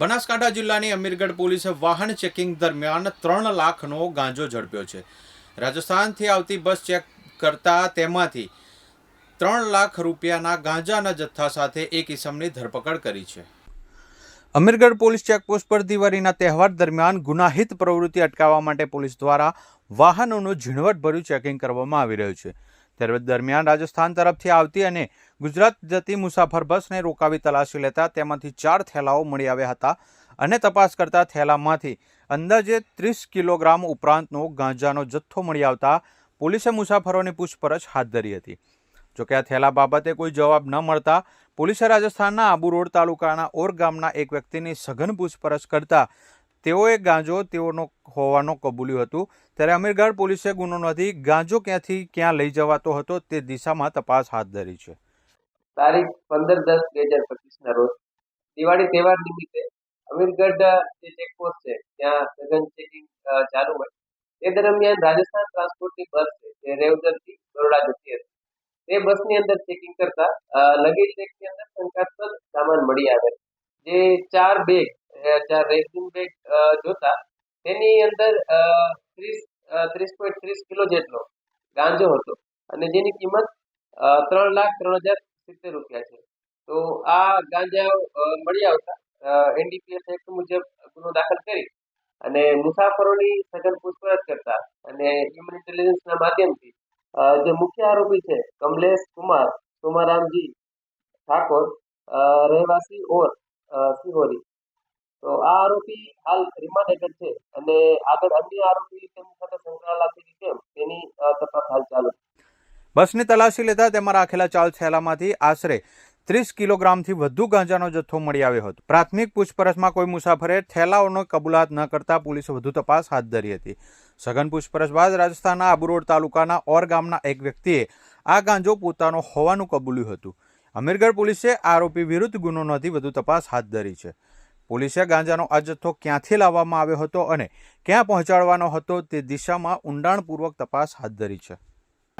બનાસકાંઠા જિલ્લાની અમીરગઢ પોલીસે વાહન ચેકિંગ દરમિયાન ત્રણ લાખનો ગાંજો ઝડપ્યો છે. રાજસ્થાનથી આવતી બસ ચેક કરતા તેમાંથી ત્રણ લાખ રૂપિયાના ગાંજાના જથ્થા સાથે એક ઇસમની ધરપકડ કરી છે. અમીરગઢ પોલીસ ચેકપોસ્ટ પર દિવાળીના તહેવાર દરમિયાન ગુનાહિત પ્રવૃત્તિ અટકાવવા માટે પોલીસ દ્વારા વાહનોનું ઝીણવટભર્યું ચેકિંગ કરવામાં આવી રહ્યું છે. ત્યારે દરમિયાન રાજસ્થાન તરફથી આવતી અને ગુજરાત જતી મુસાફર બસને રોકાવી તલાશી લેતા તેમાંથી ચાર થેલાઓ મળી આવ્યા હતા અને તપાસ કરતા થેલામાંથી અંદાજે ત્રીસ કિલોગ્રામ ઉપરાંતનો ગાંજાનો જથ્થો મળી આવતા પોલીસે મુસાફરોની પૂછપરછ હાથ ધરી હતી. જોકે આ થેલા બાબતે કોઈ જવાબ ન મળતા પોલીસે રાજસ્થાનના આબુ રોડ તાલુકાના ઓર ગામના એક વ્યક્તિની સઘન પૂછપરછ કરતા તેઓએ ગાંજો તેઓનો હોવાનો કબૂલ્યું હતું. ત્યારે અમીરગઢ પોલીસે ગુનો નોંધી ગાંજો ક્યાંથી ક્યાં લઈ જવાતો હતો તે દિશામાં તપાસ હાથ ધરી છે. તારીખ પંદર દસ બે હજાર પચીસના રોજ. દિવાળી તહેવાર નિમિત્તે અમીરગઢ જે ચેકપોસ્ટ છે, ત્યાં સઘન ચેકિંગ ચાલુ હોય. તે દરમિયાન રાજસ્થાન ટ્રાન્સપોર્ટની બસ છે, જે રેવદરથી બરોડા જતી હતી. તે બસની અંદર ચેકિંગ કરતા લગેજ બેગની અંદર શંકાસ્પદ સામાન મળી આવે. જે ચાર બેગ ચાર રેકિંગ બેગ જોતા, તેની અંદર ત્રીસ ત્રીસ પોઈન્ટ ત્રીસ કિલો જેટલો ગાંજો હતો. અને જેની કિંમત ત્રણ લાખ ત્રણ હજાર સિત્તેર રૂપિયા છે. તો આ ગાંજા મળી આવતા. એનડીપીએસ એક્ટ મુજબ ગુનો દાખલ કરી અને મુસાફરોની સઘન પૂછપરછ કરતા અને હ્યુમન ઇન્ટેલિજન્સના માધ્યમથી જે મુખ્ય આરોપી છે, કમલેશ કુમાર, સોમારામજી ઠાકોર રહેવાસી ઓર સિહોરી. તો આ આરોપી હાલ રિમાન્ડ હેઠળ છે અને આગળ અન્ય આરોપી તેમની સાથે સંકળાયેલા છે તેની તપાસ હાલ ચાલુ છે. બસની તલાશી લેતા તેમાં રાખેલા ચાલ થેલામાંથી આશરે ત્રીસ કિલોગ્રામથી વધુ ગાંજાનો જથ્થો મળી આવ્યો હતો. પ્રાથમિક પૂછપરછમાં કોઈ મુસાફરે થેલાઓનો કબૂલાત ન કરતા પોલીસે વધુ તપાસ હાથ ધરી હતી. સઘન પૂછપરછ બાદ રાજસ્થાનના આબુરોડ તાલુકાના ઓર ગામના એક વ્યક્તિએ આ ગાંજો પોતાનો હોવાનું કબૂલ્યું હતું. અમીરગઢ પોલીસે આરોપી વિરુદ્ધ ગુનો નોંધી વધુ તપાસ હાથ ધરી છે. પોલીસે ગાંજાનો આ જથ્થો ક્યાંથી લાવવામાં આવ્યો હતો અને ક્યાં પહોંચાડવાનો હતો તે દિશામાં ઊંડાણપૂર્વક તપાસ હાથ ધરી છે.